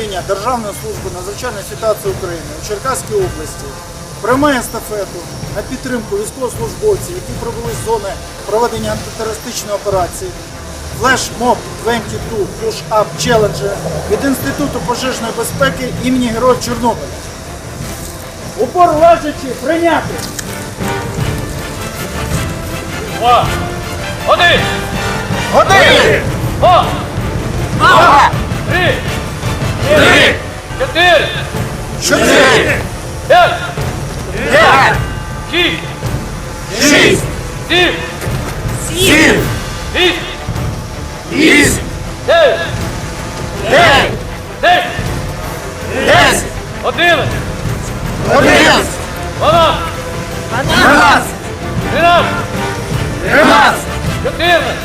управління Державної служби надзвичайної ситуації України у Черкаській області приймає естафету на підтримку військовослужбовців, які прибули з зони проведення антитерористичної операції. Флешмоб 22 Push Up Challenge від Інституту пожежної безпеки імені Героїв Чорнобиля. Упор лежачи прийняти. Два. Один. Один! Два. Два! Три. Чотири. Чотири! П'ять. П'ять! Шість. Шість! Сім. Сім! Вісім. Вісім! Дев'ять. Дев'ять! Десять. Десять! Одинадцять. Одинадцять! Дванадцять. Дванадцять! Тринадцять. Тринадцять! Чотирнадцять.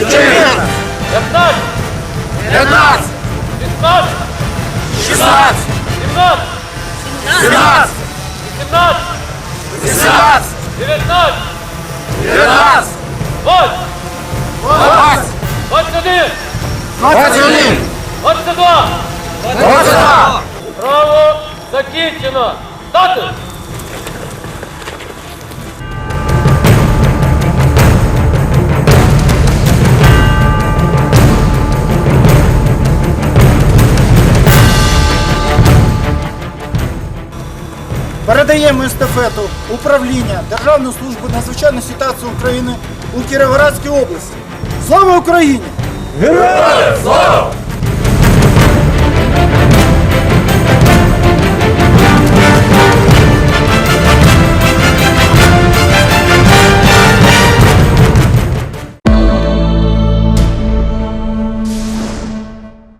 Чотирнадцять! П'ятнадцять. П'ятнадцять! Шістнадцять. Шістнадцять! Сімнадцять. Сімнадцять! Вісімнадцять. Вісімнадцять! Дев'ятнадцять. Дев'ятнадцять! Двадцять. Двадцять! Двадцять один. Двадцять один! Двадцять два. Двадцять два! Право закінчено. Стати! Передаємо естафету управління Державної служби надзвичайної ситуації України у Кіровоградській області. Слава Україні! Героям!